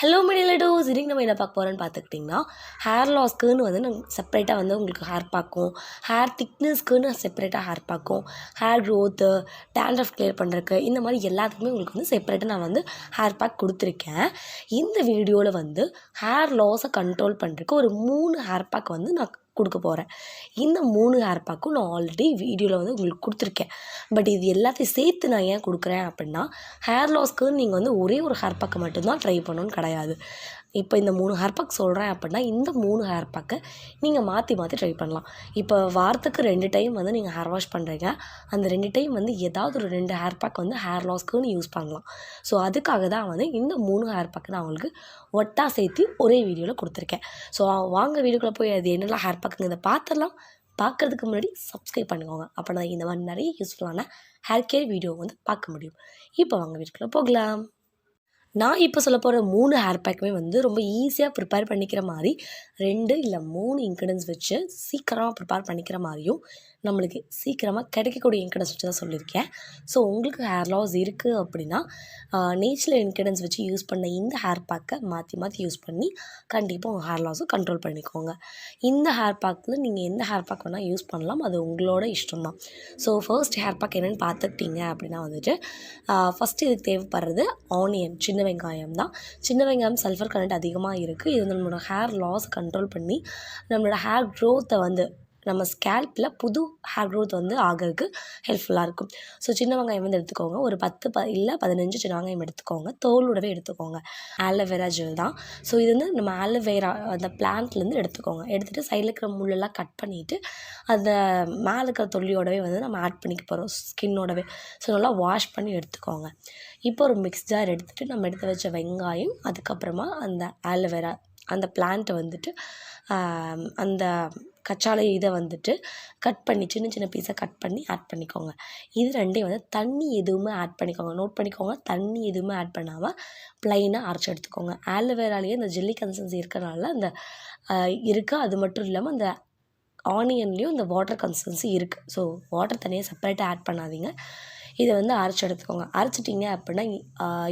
Hello மிடிலடோஸ் இன்றைக்கி நம்ம என்ன பார்க்க போகிறோன்னு பார்த்துக்கிட்டிங்கன்னா ஹேர் லாஸ்க்குன்னு வந்து நாங்கள் செப்பரேட்டாக வந்து உங்களுக்கு ஹேர் பார்க்கும். ஹேர் திக்னஸ்க்குன்னு செப்பரேட்டாக ஹேர் பார்க்கும். ஹேர் க்ரோத்து டேண்ட்ரஃப் கிளியர் பண்ணுறக்கு இந்த மாதிரி எல்லாத்துக்குமே உங்களுக்கு வந்து செப்பரேட்டாக நான் வந்து ஹேர் பேக் கொடுத்துருக்கேன். இந்த வீடியோவில் வந்து ஹேர் லாஸை கண்ட்ரோல் பண்ணுறக்கு ஒரு மூணு ஹேர் பேக் வந்து நான் கொடுக்க போகிறேன் இந்த மூணு ஹேர் பேக்கும் நான் ஆல்ரெடி வீடியோவில் வந்து உங்களுக்கு கொடுத்துருக்கேன். பட் இது எல்லாத்தையும் சேர்த்து நான் ஏன் கொடுக்குறேன் அப்படின்னா ஹேர் லாஸ்க்கு நீங்கள் வந்து ஒரே ஒரு ஹேர் பேக்கை மட்டும்தான் ட்ரை பண்ணணும்னு கிடையாது. இப்போ இந்த மூணு ஹேர் பேக் சொல்கிறேன் அப்படின்னா இந்த மூணு ஹேர் பேக்கை நீங்கள் மாற்றி மாற்றி ட்ரை பண்ணலாம். இப்போ வாரத்துக்கு ரெண்டு டைம் வந்து நீங்கள் ஹேர் வாஷ் பண்ணுறீங்க அந்த ரெண்டு டைம் வந்து ஏதாவது ஒரு ரெண்டு ஹேர் பேக் வந்து ஹேர் லாஸ்க்குன்னு யூஸ் பண்ணலாம். ஸோ அதுக்காக தான் வந்து இந்த மூணு ஹேர் பேக் நான் உங்களுக்கு ஒட்டா சேர்த்து ஒரே வீடியோவில் கொடுத்துருக்கேன். ஸோ வாங்க வீடியோக்குள்ளே போய் அது என்னெல்லாம் ஹேர் பேக்குங்கிறத இதை பார்த்துடலாம். பார்க்குறதுக்கு முன்னாடி சப்ஸ்கிரைப் பண்ணிக்கோங்க. அப்போ நான் இந்த மாதிரி நிறைய யூஸ்ஃபுல்லான ஹேர் கேர் வீடியோ வந்து பார்க்க முடியும். இப்போ வாங்க வீட்டுக்குள்ளே போகலாம். நான் இப்போ சொல்ல போகிற மூணு ஹேர் பேக்குமே வந்து ரொம்ப ஈஸியாக ப்ரிப்பேர் பண்ணிக்கிற மாதிரி ரெண்டு இல்லை மூணு இன்க்ரீடியன்ஸ் வச்சு சீக்கிரமாக ப்ரிப்பேர் பண்ணிக்கிற மாதிரியும் நம்மளுக்கு சீக்கிரமாக கிடைக்கக்கூடிய இன்க்ரீடியன்ஸ் வச்சு தான் சொல்லியிருக்கேன். ஸோ உங்களுக்கு ஹேர் லாஸ் இருக்குது அப்படின்னா நேச்சுரல் இன்க்ரீடியன்ஸ் வச்சு யூஸ் பண்ண இந்த ஹேர் பேக்கை மாற்றி மாற்றி யூஸ் பண்ணி கண்டிப்பாக உங்கள் ஹேர் லாஸும் கண்ட்ரோல் பண்ணிக்கோங்க. இந்த ஹேர் பேக்கில் நீங்கள் எந்த ஹேர் பேக் வேணால் யூஸ் பண்ணலாம் அது உங்களோட இஷ்டம் தான். ஸோ ஃபர்ஸ்ட் ஹேர் பேக் என்னென்னு பார்த்துக்கிட்டீங்க அப்படின்னா வந்துட்டு ஃபஸ்ட்டு இதுக்கு தேவைப்படுறது ஆனியன் சின்ன வெங்காயம் தான் சின்ன வெங்காயம் சல்ஃபர் கண்டென்ட் அதிகமாக இருக்குது இது நம்மளோட ஹேர் லாஸ் கண்ட்ரோல் பண்ணி நம்மளோட ஹேர் க்ரோத்தை வந்து நம்ம ஸ்கேல்பில் புது ஹேர் க்ரோத் வந்து ஆகிறதுக்கு ஹெல்ப்ஃபுல்லாக இருக்கும். ஸோ சின்ன வெங்காயம் வந்து எடுத்துக்கோங்க. ஒரு பத்து ப இல்லை பதினஞ்சு சின்ன வெங்காயம் எடுத்துக்கோங்க. தோலோடவே எடுத்துக்கோங்க. ஆலோவேரா ஜெல் தான். ஸோ இது வந்து நம்ம ஆலோவேரா அந்த பிளான்ட்லேருந்து எடுத்துக்கோங்க. எடுத்துகிட்டு சைடில் இருக்கிற முள்ளெல்லாம் கட் பண்ணிவிட்டு அந்த மேலே இருக்கிற தொல்லியோடவே வந்து நம்ம ஆட் பண்ணிக்க போகிறோம் ஸ்கின்னோடவே ஸோ நல்லா வாஷ் பண்ணி எடுத்துக்கோங்க. இப்போ ஒரு மிக்ஸ் ஜார் எடுத்துகிட்டு நம்ம எடுத்து வச்ச வெங்காயம் அதுக்கப்புறமா அந்த ஆலோவேரா அந்த பிளான்ட்டை வந்துட்டு அந்த கச்சாலை இதை வந்துட்டு கட் பண்ணி சின்ன சின்ன பீஸாக கட் பண்ணி ஆட் பண்ணிக்கோங்க. இது ரெண்டையும் வந்து தண்ணி எதுவுமே ஆட் பண்ணிக்கோங்க. நோட் பண்ணிக்கோங்க. தண்ணி எதுவுமே ஆட் பண்ணாமல் ப்ளைனாக அரைச்சி எடுத்துக்கோங்க. ஆலோவேராலேயே இந்த ஜெல்லி கன்சன்சி இருக்கிறனால அந்த இருக்குது அது மட்டும் இல்லாமல் அந்த ஆனியன்லேயும் இந்த வாட்டர் கன்சன்சி இருக்குது ஸோ வாட்டர் தனியாக செப்பரேட்டாக ஆட் பண்ணாதீங்க. இதை வந்து அரைச்சி எடுத்துக்கோங்க. அரைச்சிட்டிங்க அப்படின்னா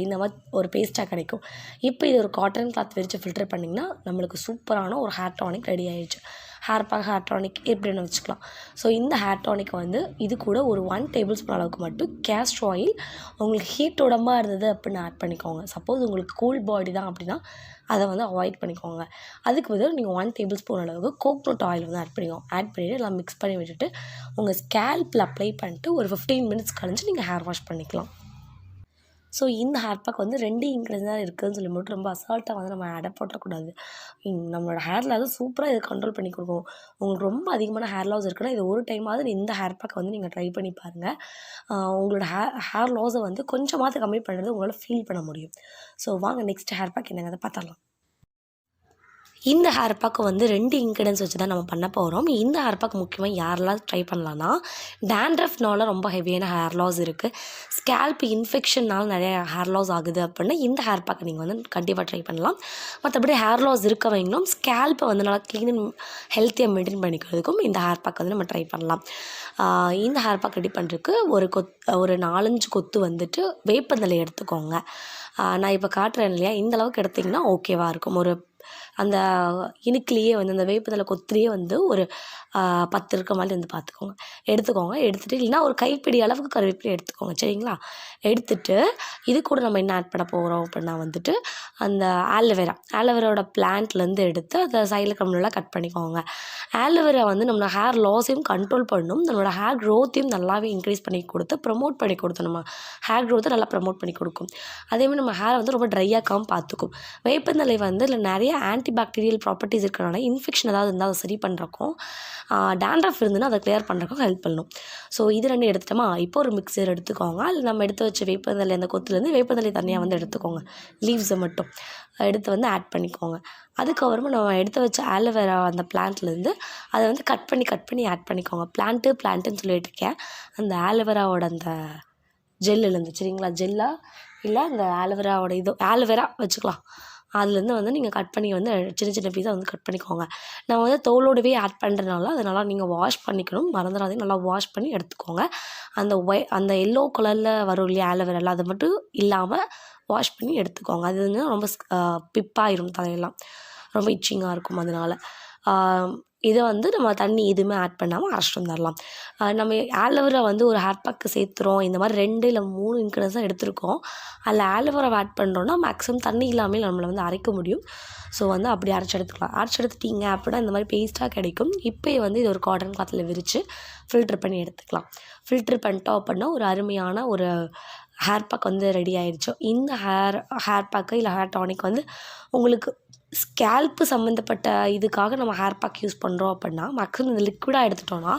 இந்த மாதிரி ஒரு பேஸ்ட்டாக கிடைக்கும். இப்போ இது ஒரு காட்டன் கிளாத் விரித்து ஃபில்டர் பண்ணிங்கன்னா நம்மளுக்கு சூப்பரான ஒரு ஹேர் டானிக் ரெடி ஆகிடுச்சு ஹேர் பேக் ஹேர் டானிக் எப்படின்னு வச்சுக்கலாம். ஸோ இந்த ஹேர் டானிக் வந்து இது கூட ஒரு ஒன் டேபிள் ஸ்பூன் அளவுக்கு மட்டும் கேஸ்ட்ர் ஆயில் உங்களுக்கு ஹீட் உடம்பாக இருந்தது அப்படின்னு ஆட் பண்ணிக்கோங்க. சப்போஸ் உங்களுக்கு கூல் பாடி தான் அப்படின்னா அதை வந்து அவாய்ட் பண்ணிக்கோங்க. அதுக்கு பதிலாக நீங்கள் ஒன் டேபிள் ஸ்பூன் அளவுக்கு கோக்னட் ஆயில் வந்து ஆட் பண்ணிக்கோங்க ஆட் பண்ணிவிட்டு எல்லாம் மிக்ஸ் பண்ணி விட்டுட்டு உங்கள் ஸ்கேல்பில் அப்ளை பண்ணிட்டு ஒரு ஃபிஃப்டீன் மினிட்ஸ் கழிஞ்சு நீங்கள் ஹேர் வாஷ் பண்ணிக்கலாம். ஸோ இந்த ஹேர் பேக் வந்து ரெண்டு இன்க்ரீடியன்ஸ் தான் இருக்குதுன்னு சொல்லி மட்டும் ரொம்ப அசால்ட்டாக வந்து நம்ம ஆடை போட்டக்கூடாது. நம்மளோட ஹேரில் அது சூப்பராக இதை கண்ட்ரோல் பண்ணி கொடுக்கும். உங்களுக்கு ரொம்ப அதிகமான ஹேர் லாஸ் இருக்குன்னா இது ஒரு டைமாவது இந்த ஹேர் பேக்கை வந்து நீங்கள் ட்ரை பண்ணி பாருங்கள் உங்களோட ஹேர் ஹேர் லாஸை வந்து கொஞ்சமாவது கம்மி பண்ணுறது உங்களால் ஃபீல் பண்ண முடியும். ஸோ வாங்க நெக்ஸ்ட் ஹேர் பேக் என்னங்க அதை பார்த்தலாம் இந்த ஹேர் பேக்கு வந்து ரெண்டு இன்க்ரீடியன்ஸ் வச்சு தான் நம்ம பண்ண போகிறோம் இந்த ஹேர் பேக் முக்கியமாக யாரெல்லாம் ட்ரை பண்ணலான்னா டேண்ட்ரஃப்னால ரொம்ப ஹெவியான ஹேர் லாஸ் இருக்குது ஸ்கேல்ப் இன்ஃபெக்ஷன்னால நிறைய ஹேர் லாஸ் ஆகுது அப்படின்னா இந்த ஹேர் பேக்கை நீங்கள் வந்து கண்டிப்பாக ட்ரை பண்ணலாம். மற்றபடி ஹேர் லாஸ் இருக்க வைங்களும் ஸ்கேல்ப்பை வந்து நல்லா க்ளீன் அண்ட் ஹெல்த்தியாக மெயின்டைன் பண்ணிக்கிறதுக்கும் இந்த ஹேர் பேக் வந்து நம்ம ட்ரை பண்ணலாம். இந்த ஹேர் பேக் ரெடி பண்ணுறதுக்கு ஒரு கொத் ஒரு நாலஞ்சு கொத்து வந்துட்டு வேப்பந்தலை எடுத்துக்கோங்க. நான் இப்போ காட்டுறேன் இல்லையா? இந்தளவுக்கு எடுத்திங்கன்னா ஓகேவாக இருக்கும். ஒரு அந்த இனுக்குலேயே வந்து அந்த வேப்பந்தலை கொத்துலேயே வந்து ஒரு பத்து இருக்க மாதிரி வந்து பார்த்துக்கோங்க. எடுத்துக்கோங்க. எடுத்துகிட்டு இல்லைன்னா ஒரு கைப்பிடி அளவுக்கு கருவேப்பிலை எடுத்துக்கோங்க. சரிங்களா? எடுத்துகிட்டு இது கூட நம்ம என்ன ஆட் பண்ண போகிறோம் அப்படின்னா வந்துட்டு அந்த ஆலோவேரா. ஆலோவேராவோட பிளான்ட்லேருந்து எடுத்து அதை சைடில் கம்மிலாம் கட் பண்ணிக்கோங்க. ஆலோவேரா வந்து நம்மளோட ஹேர் லாஸையும் கண்ட்ரோல் பண்ணும். நம்மளோட ஹேர் க்ரோத்தையும் நல்லாவே இன்க்ரீஸ் பண்ணி கொடுத்து ப்ரமோட் பண்ணி கொடுத்து நம்ம ஹேர் க்ரோத்தை நல்லா ப்ரமோட் பண்ணி கொடுக்கும். அதேமாதிரி நம்ம ஹேரை வந்து ரொம்ப ட்ரை ஆக்காமல் பார்த்துக்கும். வேப்பந்தலை வந்து இல்லை நிறைய ஆன்டி பாக்டீரியல் ப்ராப்பர்ட்டிஸ் இருக்கிறனால இன்ஃபெக்ஷன் ஏதாவது இருந்தால் அதை சரி பண்ணுறக்கும் டேண்ட்ரஃப் இருந்துன்னா அதை கிளியர் பண்ணுறக்கும் ஹெல்ப் பண்ணும். ஸோ இது ரெண்டு எடுத்துட்டோமா? இப்போ ஒரு மிக்சர் எடுத்துக்கோங்க. அதில் நம்ம எடுத்து வச்ச வேப்பந்தலை அந்த கொத்துலேருந்து வேப்பந்தலை தனியாக வந்து எடுத்துக்கோங்க. லீவ்ஸை மட்டும். எடுத்து வந்து ஆட் பண்ணிக்கோங்க. அதுக்கப்புறமா நம்ம எடுத்து வச்ச ஆலோவேரா அந்த பிளான்ட்லேருந்து அதை வந்து கட் பண்ணி கட் பண்ணி ஆட் பண்ணிக்கோங்க. பிளான்ட்டு பிளான்ட்டுன்னு சொல்லிட்டு இருக்கேன். அந்த ஆலோவேராவோட அந்த ஜெல்லுலேருந்து சரிங்களா? ஜெல்லா இல்லை அந்த ஆலோவேராவோட இது ஆலோவேரா வச்சுக்கலாம். அதுலேருந்து வந்து நீங்கள் கட் பண்ணி வந்து சின்ன சின்ன பீஸாக வந்து கட் பண்ணிக்கோங்க. நான் வந்து தோலோடவே ஆட் பண்ணுறதுனால அதை நல்லா நீங்கள் வாஷ் பண்ணிக்கணும். மறந்துடாதே நல்லா வாஷ் பண்ணி எடுத்துக்கோங்க. அந்த ஒய் அந்த எல்லோ கலரில் வரும் இல்லையா ஆலோவேரால அது மட்டும் இல்லாமல் வாஷ் பண்ணி எடுத்துக்கோங்க. அது வந்து ரொம்ப பிப்பாயிரும் தலையெல்லாம். ரொம்ப இச்சிங்காக இருக்கும் அதனால. இதை வந்து நம்ம தண்ணி எதுவுமே ஆட் பண்ணாமல் அரைச்சிட்டு வந்துடலாம் நம்ம ஆலோவேரா வந்து ஒரு ஹேர் பேக்கு சேர்த்துறோம். இந்த மாதிரி ரெண்டு இல்லை மூணு இன்க்ரீடியன்ஸ் தான் எடுத்திருக்கோம். அதில் ஆலோவரா ஆட் பண்ணுறோன்னா மேக்ஸிமம் தண்ணி இல்லாமல் நம்மளை வந்து அரைக்க முடியும். ஸோ வந்து அப்படி அரைச்சி எடுத்துக்கலாம். அரைச்சி எடுத்துட்டீங்க அப்படின்னா இந்த மாதிரி பேஸ்ட்டாக கிடைக்கும். இப்போயே வந்து இது ஒரு காட்டன் கிளாத்தில் விரித்து ஃபில்ட்ரு பண்ணி எடுத்துக்கலாம். ஃபில்ட்ரு பண்ணிட்டோம் அப்படின்னா ஒரு அருமையான ஒரு ஹேர் பேக் வந்து ரெடி ஆயிடுச்சு. இந்த ஹேர் ஹேர் பேக்கு இல்லை ஹேர் டானிக் வந்து உங்களுக்கு ஸ்கேல்ப்பு சம்மந்தப்பட்ட இதுக்காக நம்ம ஹேர் பேக் யூஸ் பண்ணுறோம் அப்படின்னா மேக்ஸிமம் இந்த லிக்விடாக எடுத்துட்டோன்னா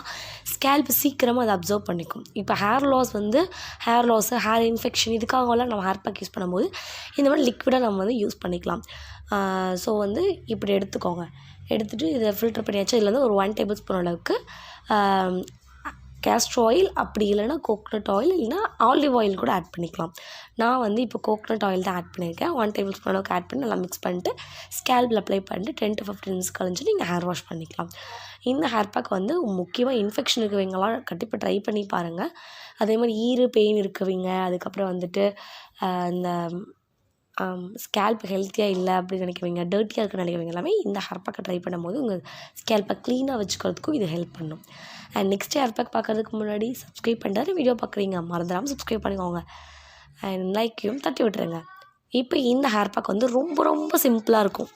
ஸ்கேல்ப்பு சீக்கிரமாக அதை அப்சர்வ் பண்ணிக்கும். இப்போ ஹேர் லாஸ் வந்து ஹேர் லாஸு ஹேர் இன்ஃபெக்ஷன் இதுக்காகலாம் நம்ம ஹேர் பேக் யூஸ் பண்ணும்போது இந்த மாதிரி லிக்விடாக நம்ம வந்து யூஸ் பண்ணிக்கலாம். ஸோ வந்து இப்படி எடுத்துக்கோங்க. எடுத்துகிட்டு இதை ஃபில்டர் பண்ணியாச்சு. இதில் வந்து ஒரு ஒன் டேபிள் ஸ்பூன் அளவுக்கு கேஸ்ட்ரோ ஆயில் அப்படி இல்லைன்னா கோக்னட் ஆயில் இல்லைன்னா ஆலிவ் ஆயில் கூட ஆட் பண்ணிக்கலாம். நான் வந்து இப்போ கோக்னட் ஆயில் தான் ஆட் பண்ணியிருக்கேன். ஒன் டேபிள் ஸ்பூன் அளவுக்கு ஆட் பண்ணி நல்லா மிக்ஸ் பண்ணிட்டு ஸ்கேல்பில் அப்ளை பண்ணிட்டு டென் டு ஃபிஃப்டின் மினிட்ஸ் கழிஞ்சு நீங்கள் ஹேர் வாஷ் பண்ணிக்கலாம். இந்த ஹேர் பேக் வந்து முக்கியமாக இன்ஃபெக்ஷன் இருக்கவங்களாம் கண்டிப்பாக ட்ரை பண்ணி பாருங்கள் அதே மாதிரி ஈறு பெயின் இருக்கவங்க அதுக்கப்புறம் வந்துட்டு இந்த ஸ்கேல்ப் ஹெல்த்தியாக இல்லை அப்படின்னு நினைக்கிறவங்க டர்ட்டியாக இருக்குன்னு நினைக்கிறவங்க எல்லாமே இந்த ஹேர் பேக்கை ட்ரை பண்ணும்போது உங்கள் ஸ்கேல்ப்பை க்ளீனாக வச்சுக்கிறதுக்கும் இது ஹெல்ப் பண்ணும். அண்ட் நெக்ஸ்ட் ஹேர் பேக் பார்க்குறதுக்கு முன்னாடி சப்ஸ்கிரைப் பண்ணுறாரு வீடியோ பார்க்குறீங்க மறந்துடாமல் சப்ஸ்கிரைப் பண்ணிக்கோங்க. அண்ட் லைக்கையும் தட்டி விட்டுருங்க. இப்போ இந்த ஹேர் பேக் வந்து ரொம்ப ரொம்ப சிம்பிளாக இருக்கும்.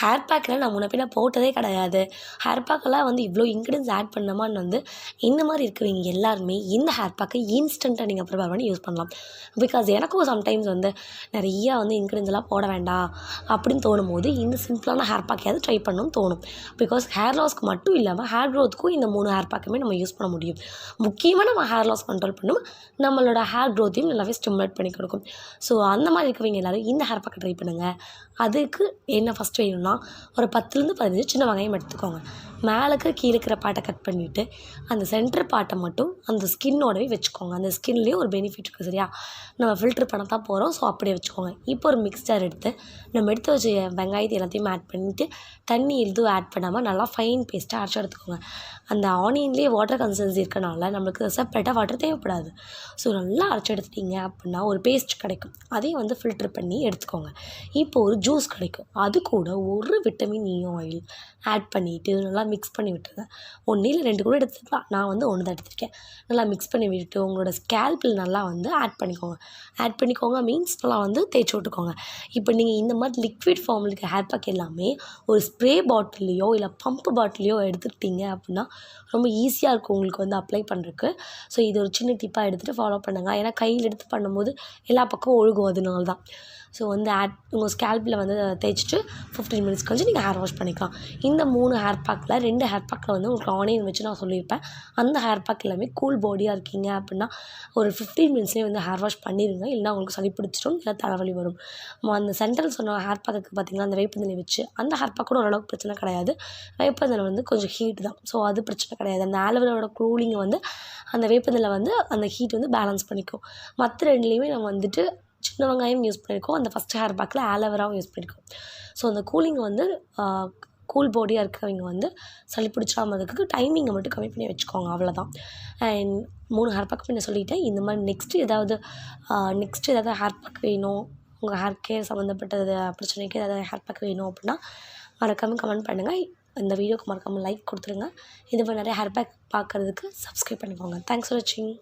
ஹேர் பேக்கில் நான் முன்ன பின்ன போட்டதே கிடையாது. ஹேர் பேக்கெல்லாம் வந்து இவ்வளோ இன்க்ரீடியன்ஸ் ஆட் பண்ணமான்னு வந்து இந்த மாதிரி இருக்கிறவங்க எல்லாருமே இந்த ஹேர் பேக்கை இன்ஸ்டண்ட்டாக நீங்கள் ப்ரிப்பேர் பண்ணி யூஸ் பண்ணலாம். பிகாஸ் எனக்கும் சம்டைம்ஸ் வந்து நிறையா வந்து இன்க்ரீடியன்ஸ் எல்லாம் போட வேண்டாம் அப்படின்னு தோணும் போது இந்த சிம்பிளான ஹேர் பேக்கையாவது ட்ரை பண்ணணும்னு தோணும். பிகாஸ் ஹேர் லாஸ்க்கு மட்டும் இல்லாமல் ஹேர் க்ரோத்துக்கும் இந்த மூணு ஹேர் பேக்குமே நம்ம யூஸ் பண்ண முடியும். முக்கியமாக நம்ம ஹேர் லாஸ் கண்ட்ரோல் பண்ணும் நம்மளோட ஹேர் க்ரோத்தையும் நல்லாவே ஸ்டிமுலேட் பண்ணி கொடுக்கும். ஸோ அந்த மாதிரி இருக்கிறவங்க எல்லோரும் இந்த ஹேர் பேக்கை ட்ரை பண்ணுங்கள் அதுக்கு என்ன ஃபஸ்ட் வேணும்னா ஒரு பத்துலேருந்து பதினஞ்சு சின்ன வெங்காயம் எடுத்துக்கோங்க. மேலுக்கு கீழே இருக்கிற பாட்டை கட் பண்ணிவிட்டு அந்த சென்டர் பாட்டை மட்டும் அந்த ஸ்கின்னோடவே வச்சுக்கோங்க. அந்த ஸ்கின்லேயும் ஒரு பெனிஃபிட் இருக்குது சரியா? நம்ம ஃபில்ட்ரு பண்ண தான் போகிறோம் ஸோ அப்படியே வச்சுக்கோங்க. இப்போ ஒரு மிக்சர் எடுத்து நம்ம எடுத்து வச்ச வெங்காயத்தை எல்லாத்தையும் ஆட் பண்ணிவிட்டு தண்ணி எதுவும் ஆட் பண்ணாமல் நல்லா ஃபைன் பேஸ்ட்டாக அரைச்சி எடுத்துக்கோங்க. அந்த ஆனியன்லேயே வாட்டர் கன்சன்சி இருக்கனால நம்மளுக்கு செப்பரேட்டாக வாட்டர் தேவைப்படாது. ஸோ நல்லா அரைச்சி எடுத்துட்டீங்க அப்படின்னா ஒரு பேஸ்ட் கிடைக்கும். அதையும் வந்து ஃபில்ட்ரு பண்ணி எடுத்துக்கோங்க. இப்போ ஒரு ஜூஸ் கிடைக்கும். அது கூட ஒரு vitamin e E oil add பண்ணிவிட்டு நல்லா மிக்ஸ் பண்ணி விட்டுருங்க. ஒன்று இல்லை ரெண்டு கூட எடுத்துக்கலாம். நான் வந்து ஒன்று தான் எடுத்துருக்கேன். நல்லா மிக்ஸ் பண்ணி விட்டு உங்களோட ஸ்கேல்பில் நல்லா வந்து ஆட் பண்ணிக்கோங்க. ஆட் பண்ணிக்கோங்க மீன்ஸ் நல்லா வந்து தேய்ச்சி விட்டுக்கோங்க. இப்போ நீங்கள் இந்த மாதிரி லிக்விட் ஃபார்மில் இருக்க ஹேர் பேக் எல்லாமே ஒரு ஸ்ப்ரே பாட்டில்லையோ இல்லை பம்ப் பாட்டிலையோ எடுத்துக்கிட்டீங்க அப்படின்னா ரொம்ப ஈஸியாக இருக்கும் உங்களுக்கு வந்து அப்ளை பண்ணுறதுக்கு ஸோ இது ஒரு சின்ன டிப்பாக எடுத்துகிட்டு ஃபாலோ பண்ணுங்கள் ஏன்னா கையில் எடுத்து பண்ணும்போது எல்லா பக்கம் ஒழுகும். அதனால தான் ஸோ வந்து ஆட் உங்கள் ஸ்கேல்பில் வந்து தேய்ச்சிட்டு ஃபிஃப்டீன் மினிட்ஸ் கழிச்சு நீங்கள் ஹேர் வாஷ் பண்ணிக்கலாம். இந்த மூணு ஹேர் பேக்கில் ரெண்டு ஹேர் பேக்கில் வந்து உங்களுக்கு ஆனியன் வச்சு நான் சொல்லியிருப்பேன். அந்த ஹேர் பேக் எல்லாமே கூல் பாடியாக இருக்கீங்க அப்படின்னா ஒரு ஃபிஃப்டீன் மினிட்ஸ்லேயே வந்து ஹேர் வாஷ் பண்ணிடுங்க இல்லைனா உங்களுக்கு சளி பிடிச்சிடும் இல்லை தலைவலி வரும். அந்த சென்ட்ரல் சொன்ன ஹேர் பேக்கு பார்த்திங்கன்னா அந்த வேப்பந்தலை வச்சு அந்த ஹேர் பேக் கூட ஓரளவுக்கு பிரச்சனை கிடையாது. வேப்பந்தலை வந்து கொஞ்சம் ஹீட் தான். ஸோ அது பிரச்சனை கிடையாது. அந்த ஆலோவேரோட கூலிங்கை வந்து அந்த வேப்பந்தலை வந்து அந்த ஹீட் வந்து பேலன்ஸ் பண்ணிக்கும். மற்ற ரெண்டுலேயுமே நம்ம வந்துட்டு சின்ன வெங்காயம் யூஸ் பண்ணியிருக்கோம் அந்த ஃபஸ்ட் ஹேர் பேக்கில் ஆலோவேராவும் யூஸ் பண்ணியிருக்கோம் ஸோ அந்த கூலிங் வந்து கூல் பாடியாக இருக்கிறவங்க வந்து சளி பிடிச்சாமல் இருக்கிறதுக்கு டைமிங்கை மட்டும் கம்மி பண்ணி வச்சுக்கோங்க. அவ்வளோதான் அண்ட் மூணு ஹேர் பேக் பண்ண சொல்லிட்டேன். இந்த மாதிரி நெக்ஸ்ட்டு ஏதாவது நெக்ஸ்ட்டு ஏதாவது ஹேர் பேக் வேணும். உங்கள் ஹேர் கேர் சம்மந்தப்பட்டது பிரச்சனைக்கு ஏதாவது ஹேர் பேக் வேணும் அப்படின்னா மறக்காமல் கமெண்ட் பண்ணுங்கள் இந்த வீடியோக்கு மறக்காமல் லைக் கொடுத்துருங்க. இது மாதிரி நிறைய ஹேர் பேக் பார்க்குறதுக்கு சப்ஸ்கிரைப் பண்ணிக்கோங்க. தேங்க்ஸ் ஃபார் வாட்சிங்